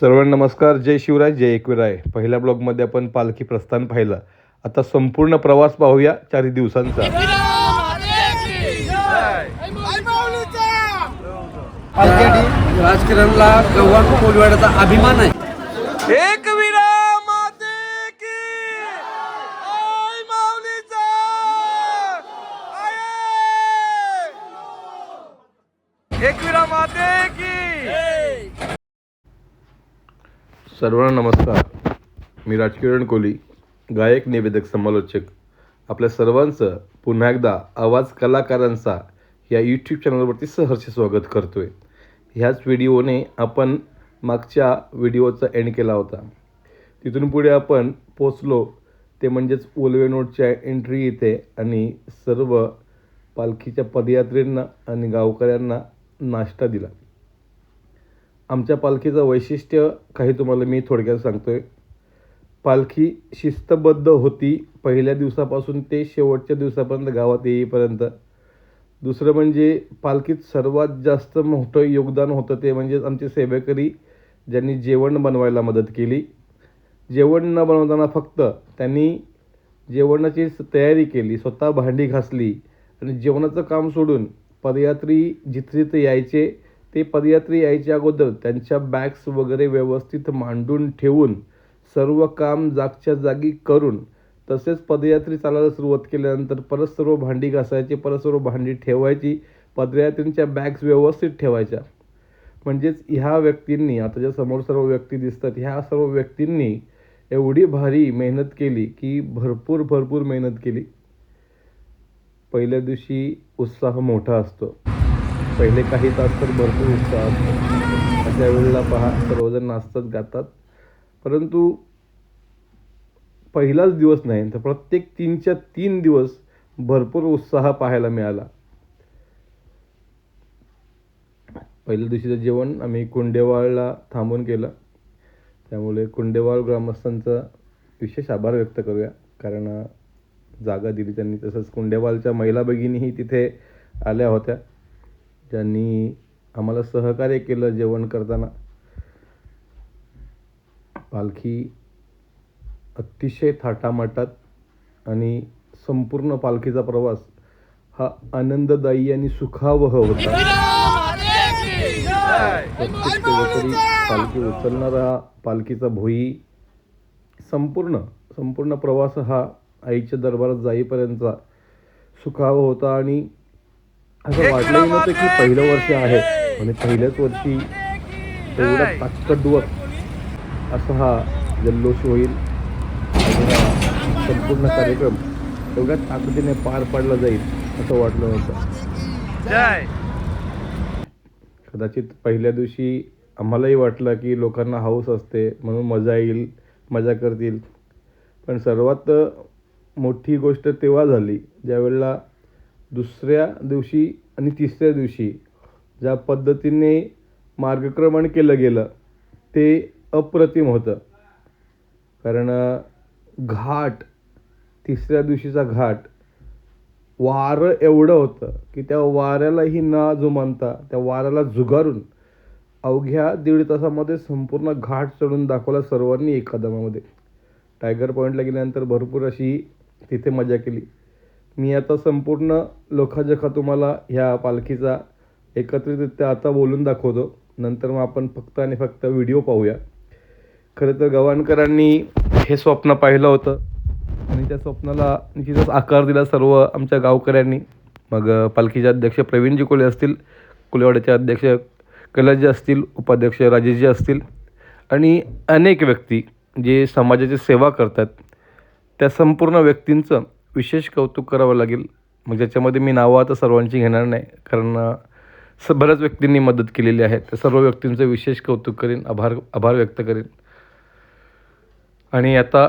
सर्वांना नमस्कार जय शिवराय जय एकविराय. पहिल्या ब्लॉगमध्ये आपण पालखी प्रस्थान पाहिलं. आता संपूर्ण प्रवास पाहूया चार दिवसांचा. राजकारणला राजकिरणला गव्हाण कोलवाड्याचा अभिमान आहे एक विरा माते की आई माऊलीचा आये! एक विरा माते की सर्वांना नमस्कार. मी राजकिरण कोहली गायक निवेदक समालोचक. आपल्या सर्वांचं पुन्हा एकदा आवाज कलाकारांचा या यूट्यूब चॅनलवरती सहर्ष स्वागत करतो आहे ह्याच व्हिडिओने आपण मागच्या व्हिडिओचा एंड केला होता. तिथून पुढे आपण पोचलो ते म्हणजेच ओलवे नोटच्या एंट्री इथे आणि सर्व पालखीच्या पदयात्रींना आणि गावकऱ्यांना नाश्ता दिला. आमच्या पालखीचं वैशिष्ट्य काही तुम्हाला मी थोडक्यात सांगतोय. पालखी शिस्तबद्ध होती पहिल्या दिवसापासून ते शेवटच्या दिवसापर्यंत गावात येईपर्यंत. दुसरं म्हणजे पालखीत सर्वात जास्त मोठं योगदान होतं ते म्हणजेच आमचे सेवेकरी ज्यांनी जेवण बनवायला मदत केली. जेवण न बनवताना फक्त त्यांनी जेवणाची तयारी केली स्वतः भांडी घासली आणि जेवणाचं काम सोडून पदयात्री जिथे जिथे यायचे ते पदयात्री यायच्या अगोदर त्यांच्या बॅग्स वगैरे व्यवस्थित मांडून ठेवून सर्व काम जागच्या जागी करून तसेच पदयात्री चालायला सुरुवात केल्यानंतर परत सर्व भांडी घासायची परत सर्व भांडी ठेवायची पदयात्रींच्या बॅग्स व्यवस्थित ठेवायच्या. म्हणजेच ह्या व्यक्तींनी आता ज्या समोर सर्व व्यक्ती दिसतात ह्या सर्व व्यक्तींनी एवढी भारी मेहनत केली की भरपूर भरपूर मेहनत केली. पहिल्या दिवशी उत्साह मोठा असतो. पहिले काही तास तर भरपूर उत्साह असतो अशा वेळेला पहा सर्वजण नाचतात गातात. परंतु पहिलाच दिवस नाही तर प्रत्येक तीनच्या तीन दिवस भरपूर उत्साह पाहायला मिळाला. पहिल्या दिवशीचं जेवण आम्ही कुंडेवाळला थांबून केलं. त्यामुळे कुंडेवाळ ग्रामस्थांचा विशेष आभार व्यक्त करूया. कारण जागा दिली त्यांनी. तसंच कुंडेवालच्या महिला भगिनीही तिथे आल्या होत्या. ज्यांनी आम्हाला सहकार्य केलं जेवण करताना. पालखी अतिशय थाटामाटात आणि संपूर्ण पालखीचा प्रवास हा आनंददायी आणि सुखावह होता. प्रत्येक पालखी उचलणारा पालखीचा भोई संपूर्ण संपूर्ण प्रवास हा आईच्या दरबारात जाईपर्यंतचा सुखावह होता आणि असं वाटलंही नव्हतं की पहिलं वर्ष आहे. आणि पहिल्याच वर्षी एवढा ताकदवर असा हा जल्लोष होईल. संपूर्ण कार्यक्रम एवढ्या ताकदीने पार पाडला जाईल असं वाटलं नव्हतं. कदाचित पहिल्या दिवशी आम्हालाही वाटलं की लोकांना हाऊस असते म्हणून मजा येईल मजा करतील. पण सर्वात मोठी गोष्ट तेव्हा झाली ज्यावेळेला दुसऱ्या दिवशी आणि तिसऱ्या दिवशी ज्या पद्धतीने मार्गक्रमण केलं गेलं ते अप्रतिम होतं. कारण घाट तिसऱ्या दिवशीचा घाट वारं एवढं होतं की त्या वाऱ्यालाही ना जुमानता त्या वाऱ्याला झुगारून अवघ्या दीड तासामध्ये संपूर्ण घाट चढून दाखवला सर्वांनी एका दमामध्ये. टायगर पॉईंटला गेल्यानंतर भरपूर अशी तिथे मजा केली. मी आता संपूर्ण लोखाजखा तुम्हाला ह्या पालखीचा एकत्रितरित्या आता बोलून दाखवतो. नंतर मग आपण फक्त आणि फक्त व्हिडिओ पाहूया. खरं तर गवाणकरांनी हे स्वप्न पाहिलं होतं. आणि त्या स्वप्नाला निश्चितच आकार दिला सर्व आमच्या गावकऱ्यांनी. मग पालखीचे अध्यक्ष प्रवीणजी कोले असतील कुलेवाड्याचे अध्यक्ष कलाजी असतील उपाध्यक्ष राजेशजी असतील आणि अनेक व्यक्ती जे समाजाची सेवा करतात त्या संपूर्ण व्यक्तींचं विशेष कौतुक करावं लागेल. मग ज्याच्यामध्ये मी नावं आता सर्वांची घेणार नाही कारण स बऱ्याच व्यक्तींनी मदत केलेली आहे. त्या सर्व व्यक्तींचं विशेष कौतुक करेन आभार आभार व्यक्त करेन. आणि आता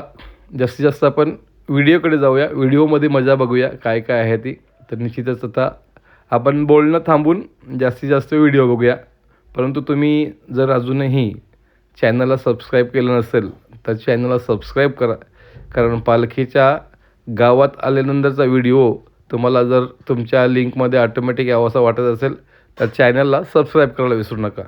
जास्तीत जास्त आपण व्हिडिओकडे जाऊया. व्हिडिओमध्ये मजा बघूया काय काय आहे ती. तर निश्चितच आता आपण बोलणं थांबून जास्तीत जास्त व्हिडिओ बघूया. परंतु तुम्ही जर अजूनही चॅनलला सबस्क्राईब केलं नसेल तर चॅनलला सबस्क्राईब करा. कारण पालखीच्या गावात आल्यानंतरचा व्हिडिओ तुम्हाला जर तुमच्या लिंकमध्ये ऑटोमॅटिक यावासा वाटत असेल तर चॅनलला सबस्क्राईब करायला विसरू नका.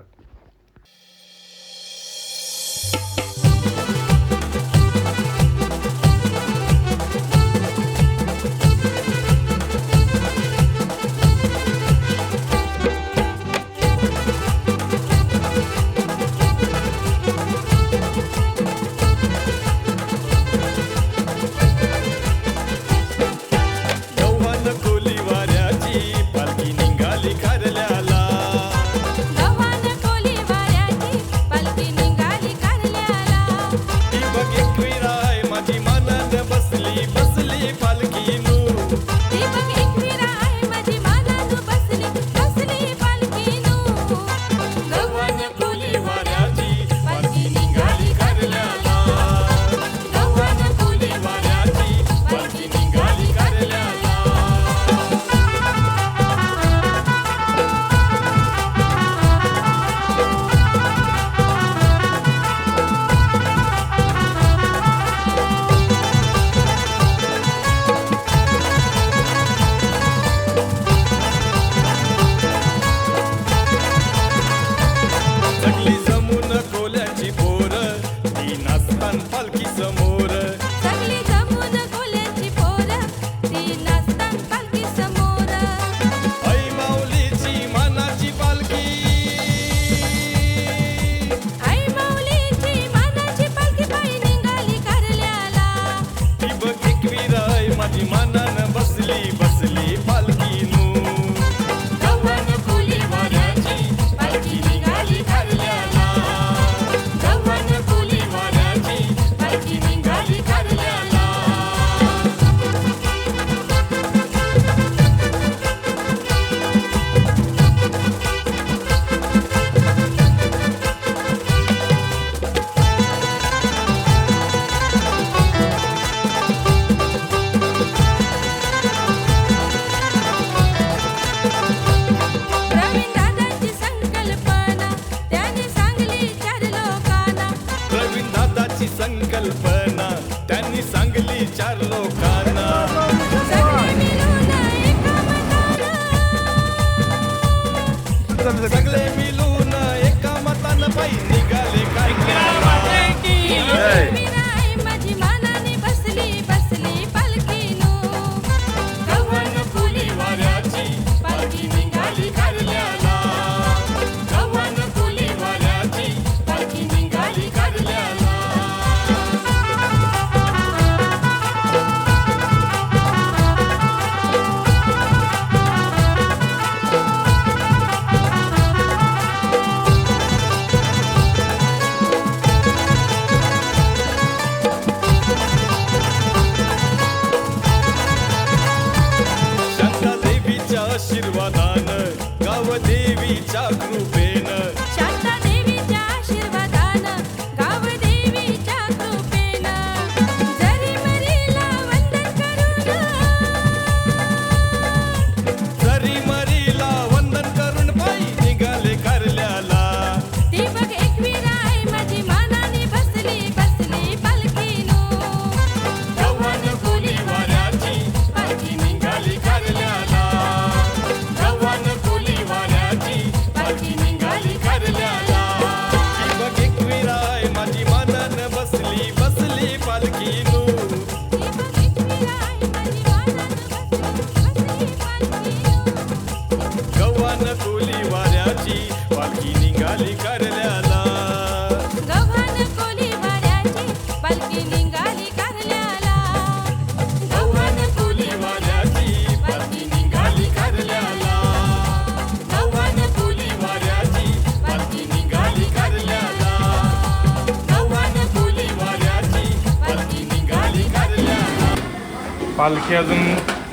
पालखी अजून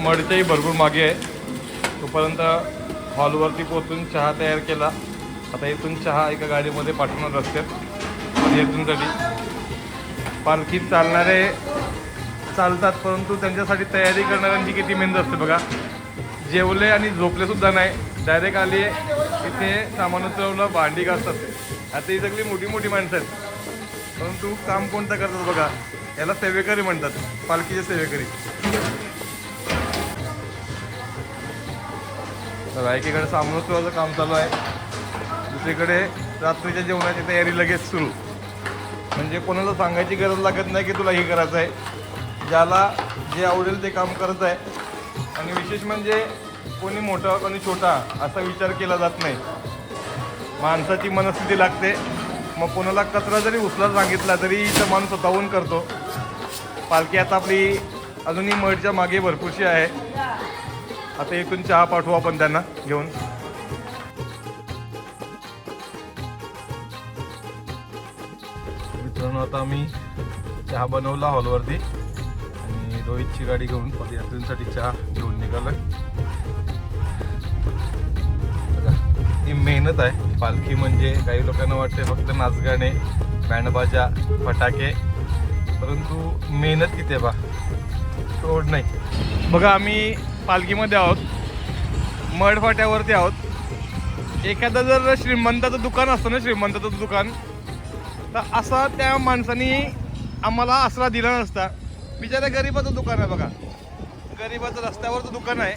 मडच्याही भरपूर मागे आहे. तोपर्यंत हॉलवरती पोचून चहा तयार केला. आता इथून चहा एका गाडीमध्ये पाठवणार रस्त्यात इथूनसाठी पालखीत चालणारे चालतात परंतु त्यांच्यासाठी तयारी करणाऱ्यांची किती मेहनत असते बघा. जेवले आणि झोपलेसुद्धा नाही. डायरेक्ट आले इथे सामान उतरवलं भांडी घासतात. आता ही सगळी मोठी मोठी माणसं आहेत. परंतु काम कोणतं करतात बघा? याला सेवेकरी म्हणतात. पालखीचे सेवेकरी. तर एकीकडे सामनोत्सवाचं काम चालू आहे. दुसरीकडे रात्रीच्या जेवणाची तयारी लगेच सुरू. म्हणजे कोणाला सांगायची गरज लागत नाही की तुला हे करायचं आहे. ज्याला जे आवडेल ते काम करत आहे. आणि विशेष म्हणजे कोणी मोठा कोणी छोटा असा विचार केला जात नाही. माणसाची मनस्थिती लागते. मग कोणाला कचरा जरी उचला सांगितला तरी इथं माणूस स्वतःहून करतो. पालखी आता आपली अजूनही मठच्या मागे भरपूरशी आहे. आता इथून चहा पाठवू आपण त्यांना घेऊन. मित्रांनो आता आम्ही चहा बनवला हॉलवरती. आणि रोहितची गाडी घेऊन पदयात्रेसाठी चहा घेऊन निघालोय. ही मेहनत आहे. पालखी म्हणजे काही लोकांना वाटते फक्त नाचगाणे बँडबाजा फटाके. परंतु मेहनत किती आहे बा? तोड नाही. बघा आम्ही पालखीमध्ये आहोत. मडफाट्यावरती आहोत. एखादं जर श्रीमंताचं दुकान असतं ना श्रीमंताचं दुकान तर असा त्या माणसानी आम्हाला आसरा दिला नसता. बिचारा गरिबाचं दुकान आहे बघा. गरिबाचं रस्त्यावरचं दुकान आहे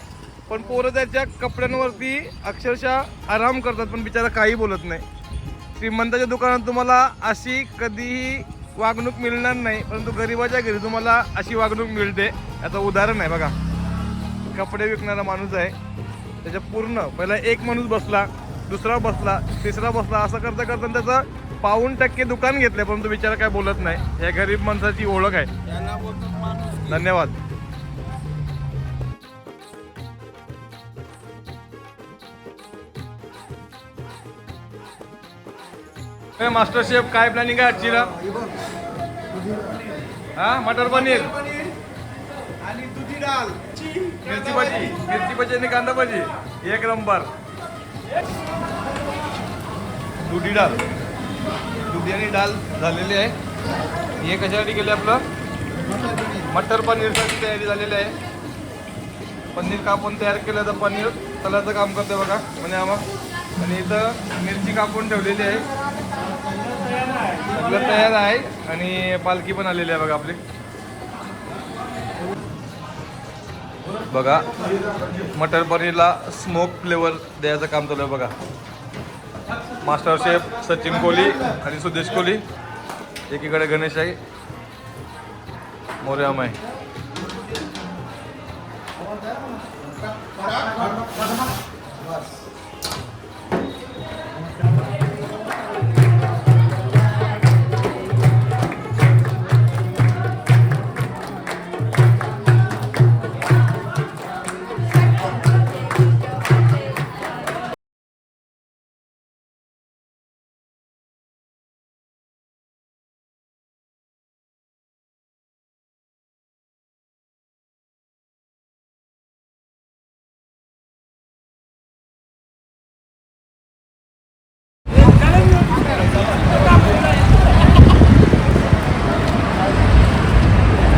पण पोरं त्याच्या कपड्यांवरती अक्षरशः आराम करतात पण बिचारा काही बोलत नाही. श्रीमंताच्या दुकानात तुम्हाला अशी कधीही वागणूक मिळणार नाही परंतु गरिबाच्या घरी तुम्हाला अशी वागणूक मिळते. याचं उदाहरण आहे बघा. कपडे विकणारा माणूस आहे. त्याच्या पूर्ण पहिला एक माणूस बसला दुसरा बसला तिसरा बसला असं करता करता त्याचं पाऊन टक्के दुकान घेतलं परंतु बिचारा काय बोलत नाही. या गरीब माणसाची ओळख आहे. धन्यवाद. मास्टर शेफ काय प्लॅनिंग आहे आजची हा मटर पनीर? आणि दुधी डाल मिरची भाजी मिरची भाजी आणि कांदा भाजी. एक नंबर. दुधी डाळ. दुधी आणि डाळ झालेली आहे. हे कशासाठी केले आपलं? मटर पनीरसाठी तयारी झालेली आहे. पनीर कापून तयार केलं तर पनीर तलाचं काम करते बघा म्हणजे आम्हाला आणि इथं मिरची कापून ठेवलेली आहे. आपलं तयार आहे आणि पालखी पण आलेली आहे बघा आपली. बघा मटर पनीरला स्मोक फ्लेवर द्यायचं काम चालू आहे बघा. मास्टर शेफ सचिन कोहली आणि सुदेश कोहली एकीकडे गणेश आहे मोर्याम आहे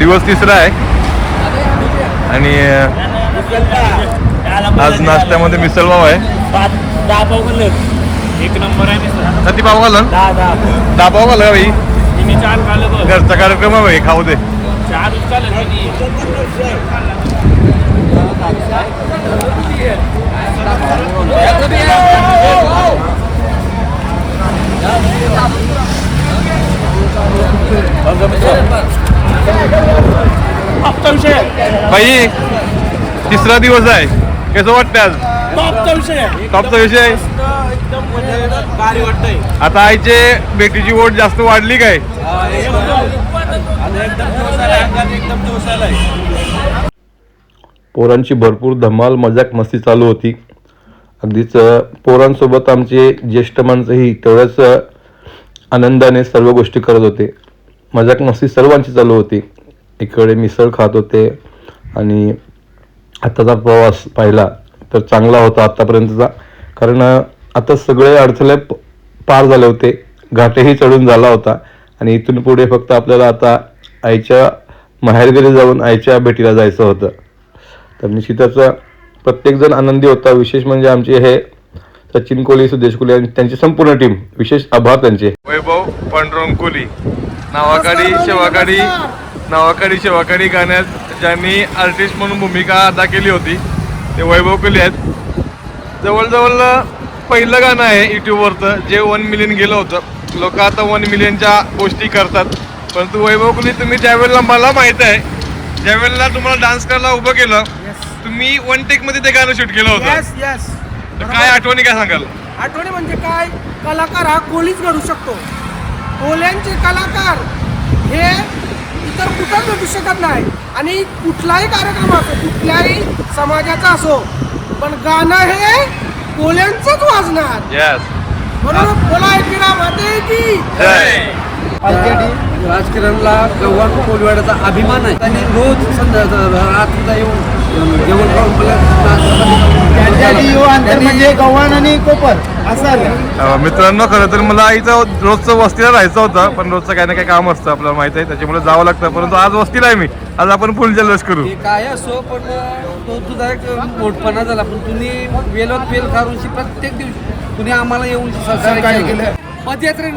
दिवस तिसरा आहे. आणि आज नाश्त्यामध्ये मिसळपाव आहे एक नंबर आहे. मिसळ किती पाव घालन? दहा दहा पाव घाल भाई चार घरचा कार्यक्रम आहे भाई खाऊ दे. चार भाई तिसरा दिवस आहे. कसं वाटतं आज? टॉपचा विषय आहे. टॉपचा विषय आता आईचे बेटीची ओढ जास्त वाढली काय? पोरांची भरपूर धमाल मजाक मस्ती चालू होती. अगदीच पोरांसोबत आमचे ज्येष्ठ माणसंही तेवढ्याच आनंदाने सर्व गोष्टी करत होते. मजाक मस्ती सर्वांची चालू होती. इकडे मिसळ खात होते आणि आत्ताचा प्रवास पाहिला तर चांगला होता आत्तापर्यंतचा. कारण आता सगळे अडथळे प- पार झाले होते. घाटही चढून झाला होता. आणि इथून पुढे फक्त आपल्याला आता आईच्या माहेरघरी जाऊन आईच्या भेटीला जायचं होतं. तर निश्चितच प्रत्येकजण आनंदी होता. विशेष म्हणजे आमचे हे सचिन कोहली सुदेश कोहली आणि त्यांची संपूर्ण टीम विशेष आभार त्यांचे. वैभव पांडुरंग कोहली नावाकाडी शेवाकाडी नावाकाडी शेवाकाडी गाण्यात ज्यांनी आर्टिस्ट म्हणून भूमिका अदा केली होती ते वैभव कोहली आहेत. जवळजवळ पहिलं गाणं आहे यूट्यूबवरचं जे वन मिलियन गेलं होतं. लोक आता वन मिलियनच्या गोष्टी करतात. परंतु वैभव कोहली तुम्ही ज्यावेळेला मला माहीत आहे ज्यावेळेला तुम्हाला डान्स करायला उभं केलं तुम्ही वन टेकमध्ये ते गाणं शूट केलं होतं. येस येस तर काय आठवणी काय सांगाल? आठवणी म्हणजे काय? कलाकार हा कोलीच घडू शकतो. कोल्यांचे कलाकार हे इतर कुठं भेटू शकत नाही. आणि कुठलाही कार्यक्रम असो कुठल्याही समाजाचा असो पण गाणं हे कोल्यांचंच वाजणार. येस म्हणून बोला ऐकणा माते की जय. राजकिरणला गव्हाण कोलवाड्याचा अभिमान आहे. आणि रोज संध्याकाळ रात्रीला येऊन म्हणजे गव्हाण आणि कोपर असं मित्रांनो खरं तर मला आईचं रोजचं वस्तीला राहायचं होतं पण रोजचं काही ना काही काम असतं आपल्याला माहीत आहे त्याच्यामुळे जावं लागतं परंतु आज वस्तीला आहे मी. आज आपण फुल जल्लोष करू. हे काय असो पण तो तुझा एक मोठपणा झाला. पण तुम्ही वेलोत वेल काढूनशी प्रत्येक दिवशी तुम्ही आम्हाला येऊन सहकार्य केलं. पदयात्रे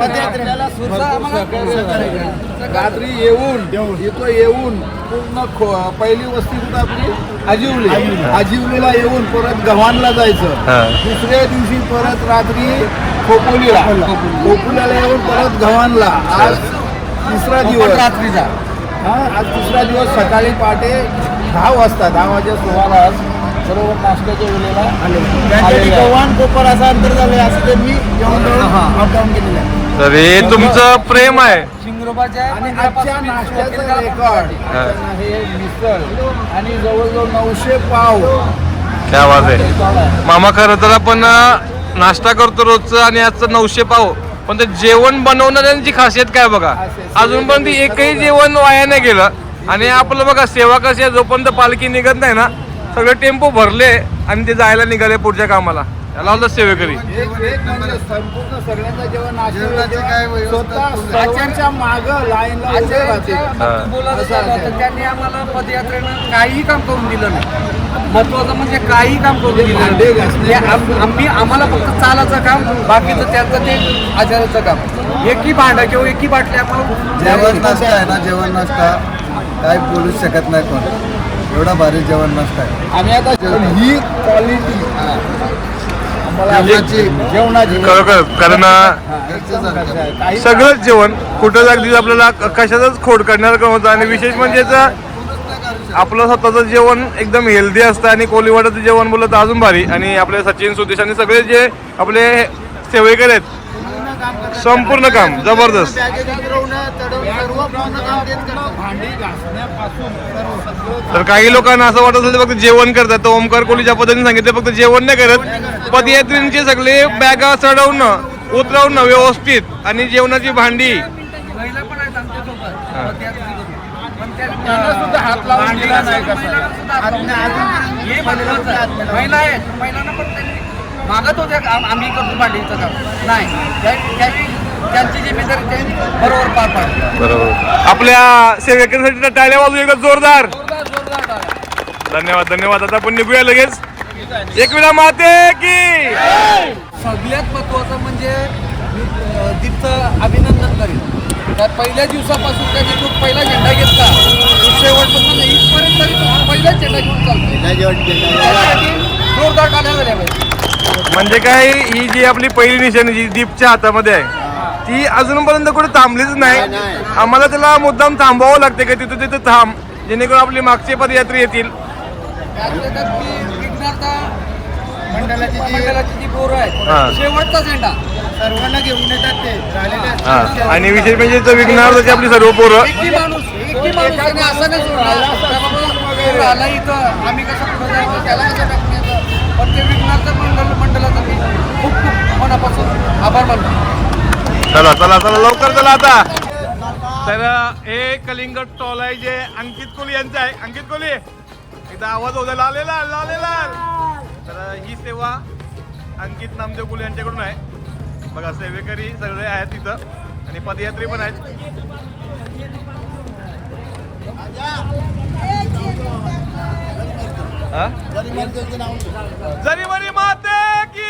रात्री येऊन इथं येऊन पूर्ण खो- पहिली वस्ती कुठं आपली? आजिवली. आजिवलीला येऊन परत गव्हाणला जायचं. हा. दुसऱ्या दिवशी परत रात्री खोपोलीला. खोपोलीला. येऊन परत गव्हाणला. आज तिसरा दिवस. रात्रीचा. हा आज तिसरा दिवस सकाळी पहाटे दहा वाजता दहा वाजता सुमारास बरोबर नाश्त्याच्या वेळेला आलेले. आहे. गव्हाण कोपर असं अंतर झालंय असं अपडाऊन केलेलं आहे. तर हे तुमचं प्रेम आहे. शिंगरोबाच्या आणि आजच्या नाश्त्याचं रेकॉर्ड हे मिसळ. आणि जवळजवळ नऊशे पाव. त्या आवाज आहे. मामा खरं तर आपण अं, नाश्ता करतो रोजचं आणि आजचं नऊशे पाव. पण ते जेवण बनवणाऱ्यांची खासियत काय बघा? अजून पण ती एकही जेवण वाया नाही गेलं. आणि आपलं बघा सेवा कशी आहे जोपर्यंत पालखी निघत नाही ना सगळे टेम्पो भरले आणि ते जायला निघाले पुढच्या कामाला. त्याला होतं सेवेकरी. म्हणजे संपूर्ण सगळ्यांचा जेव्हा नाश्ता स्वतः सर्वांच्या माग लाईनला उभे राहते. बोलायला झालं तर त्यांनी आम्हाला पदयात्रेनं काही काम करून दिलं नाही. महत्वाचं म्हणजे काही काम करून दिलं. ते आम- आम्ही आम्हाला फक्त चालायचं काम बाकीचं त्यांचं ते आचाराचं काम. एकी भांडा किंवा एकी बाटली आम्हाला जेवण नाश्ता आहे ना जेवण नाश्ता काय बोलू शकत नाही कोण. एवढा भारी जेवण आहे. आम्ही आता ही क्वालिटी जेवणाची खरोखर कारण सगळंच जेवण कुठं अगदी आपल्याला कशाचाच खोड काढणार का होतं? आणि विशेष म्हणजे आपलं स्वतःचं जेवण एकदम हेल्दी असतं आणि कोलीवाडाचं जेवण बोललं तर अजून भारी. आणि आपले सचिन सुदेश आणि सगळे जे आपले सेवेकर आहेत संपूर्ण काम जबरदस्त. भांडी घासण्यापासून तर काही लोकांना असं वाटत असेल फक्त जेवण करतात. तर ओमकार कोहली ज्या पद्धतीने सांगितलं फक्त जेवण नाही करत. पदयात्रींचे सगळे बॅगा चढवणं उतरवणं व्यवस्थित आणि जेवणाची भांडी. महिला पण आहेत आमच्यासोबत पदयात्री करून. पण त्या- त्यांना सुद्धा हात लावून भांडी दिला नाही घासून कसा. महिलांना सुद्धा हात लावून आणि अजून- दिला. हे महत्वाचं आहे. महिला आहेत. महिलांना पण त्यांनी मागत होत्या आम्ही करतो भांडीचं काम. नाही. त्यांची जिम्मेदारी त्यांनी बरोबर पार पाडली बरोबर. आपल्या सेवेकऱ्यांसाठी टाळ्या वाजू एकदा जोरदार. जोरदार जोरदार टाळ्या. धन्यवाद धन्यवाद. आता आपण निघूया लगेच. एक वेळा माते की! सगळ्यात महत्वाचं म्हणजे मी अ, दीपचं अभिनंदन करेन. त्या पहिल्या दिवसापासून त्यांनी जो पहिला झेंडा घेतला. तो शेवटपर्यंत इथपर्यंत तरी तो पहिलाच झेंडा घेऊन चालतो त्यासाठी जोरदार टाळ्या झाल्या पाहिजे. म्हणजे काय ही जी आपली पहिली निशाणी जी दीपच्या हातामध्ये आहे ती अजूनपर्यंत कुठे थांबलीच नाही. आम्हाला त्याला मुद्दाम थांबावं लागते का तिथं तिथं थांब जेणेकरून आपली मागचे पदयात्री येतील. मंडळाची मंडळाची जी पोरं. आहेत शेवटचा झेंडा सर्वांना घेऊन येतात ते झालेले हा. आणि विशेष म्हणजे इथं विघ्नार्थाची आपली सर्व पोरं. एकही माणूस एकही माणूस त्याने असं नाही सोडला त्या बाबा पोर आला इथं आम्ही कसं पुढे जायचं त्याला कसं टाकून यायचं? पण ते विघ्नहर्ता मंडळ मंडळाचा मी खूप खूप मनापासून आभार मानतो. चला चला चला लवकर चला आता. तर हे कलिंगड टॉल आहे जे अंकित कोली यांचं आहे. अंकित कोली एकदा आवाज होता लालेला लालेला तर ही सेवा अंकित नामदेव कोली यांच्याकडून आहे. बघा सेवेकरी सगळे आहेत तिथं आणि पदयात्री पण आहेत. जरी मरी माते की!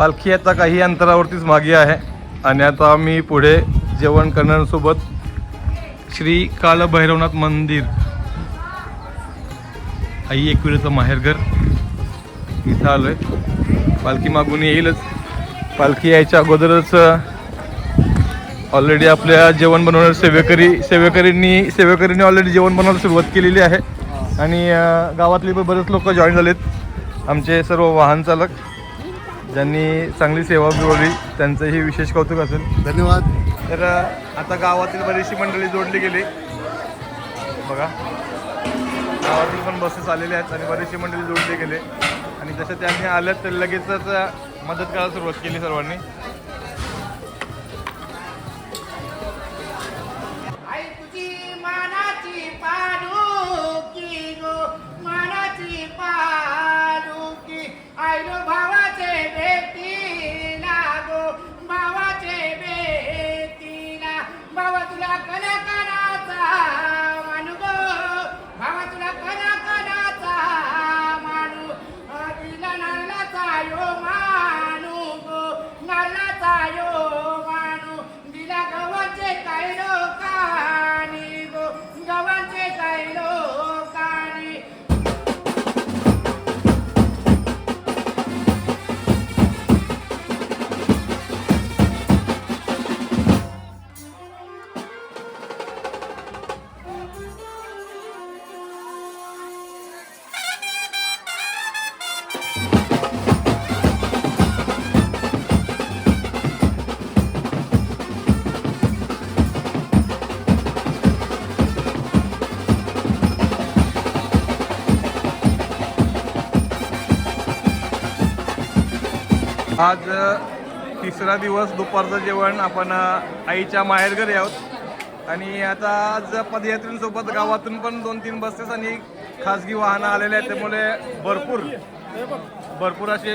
पालखी आता काही अंतरावरतीच मागे आहे. आणि आता आम्ही पुढे जेवण करण्यासोबत श्री कालभैरवनाथ मंदिर. आई एकविरेचं माहेरघर इथं आलोय. पालखी मागून येईलच. पालखी यायच्या अगोदरच ऑलरेडी आपल्या जेवण बनवणार सेवेकरी सेवेकरींनी सेवेकरींनी ऑलरेडी जेवण बनवायला सुरुवात केलेली आहे. आणि गावातले पण बरेच लोक जॉईन झालेत. आमचे सर्व वाहन चालक ज्यांनी चांगली सेवा मिळवली त्यांचंही विशेष कौतुक असेल. धन्यवाद. तर आता गावातील बरीचशी मंडळी जोडली गेली. बघा. गावातील पण बसेस आलेल्या आहेत आणि बरीचशी मंडळी जोडली गेले. आणि जसं त्यांनी आल्यात तर लगेचच मदत करायला सुरुवात केली सर्वांनी. आज तिसरा दिवस दुपारचं जेवण आपण आईच्या माहेरघरी आहोत. आणि आता आज पदयात्रेसोबत गावातून पण दोन तीन बसेस आणि खाजगी वाहनं आलेले आहेत. त्यामुळे भरपूर भरपूर असे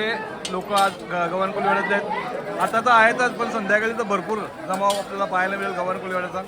लोक आज ग- गव्हाणकोली आहेत. आता तर आहेतच पण संध्याकाळी तर भरपूर जमाव आपल्याला पाहायला मिळेल गव्हाणकोली वाड्याचा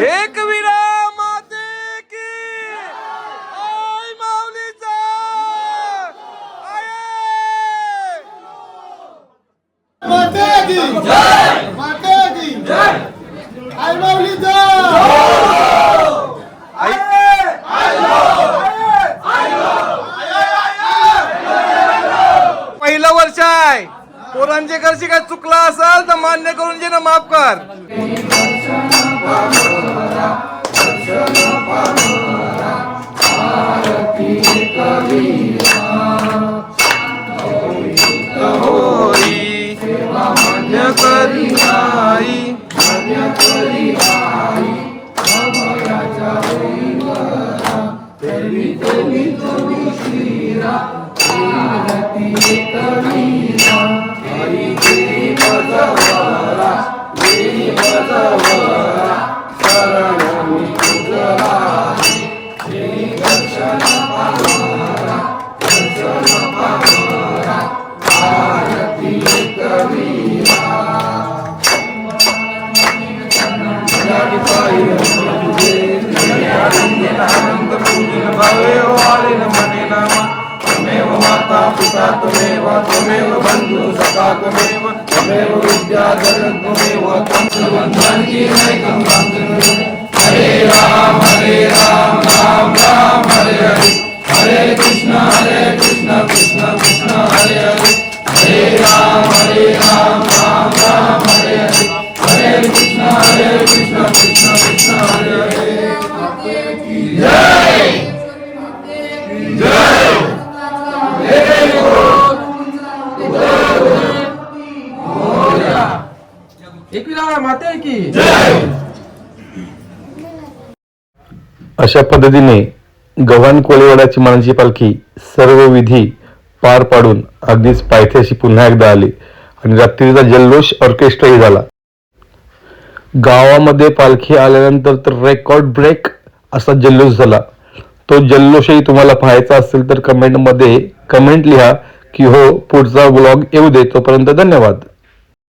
एक अशा पद्धतीने गव्हाण कोळीवाड्याची मानाची पालखी सर्व विधी पार पाडून अगदीच पायथ्याशी पुन्हा एकदा आली आणि रात्रीचा जल्लोष ऑर्केस्ट्राही झाला. गावामध्ये पालखी आल्यानंतर तर रेकॉर्ड ब्रेक असा जल्लोष झाला. तो जल्लोषही तुम्हाला पाहायचा असेल तर कमेंटमध्ये कमेंट लिहा की हो पुढचा ब्लॉग येऊ दे. तोपर्यंत धन्यवाद.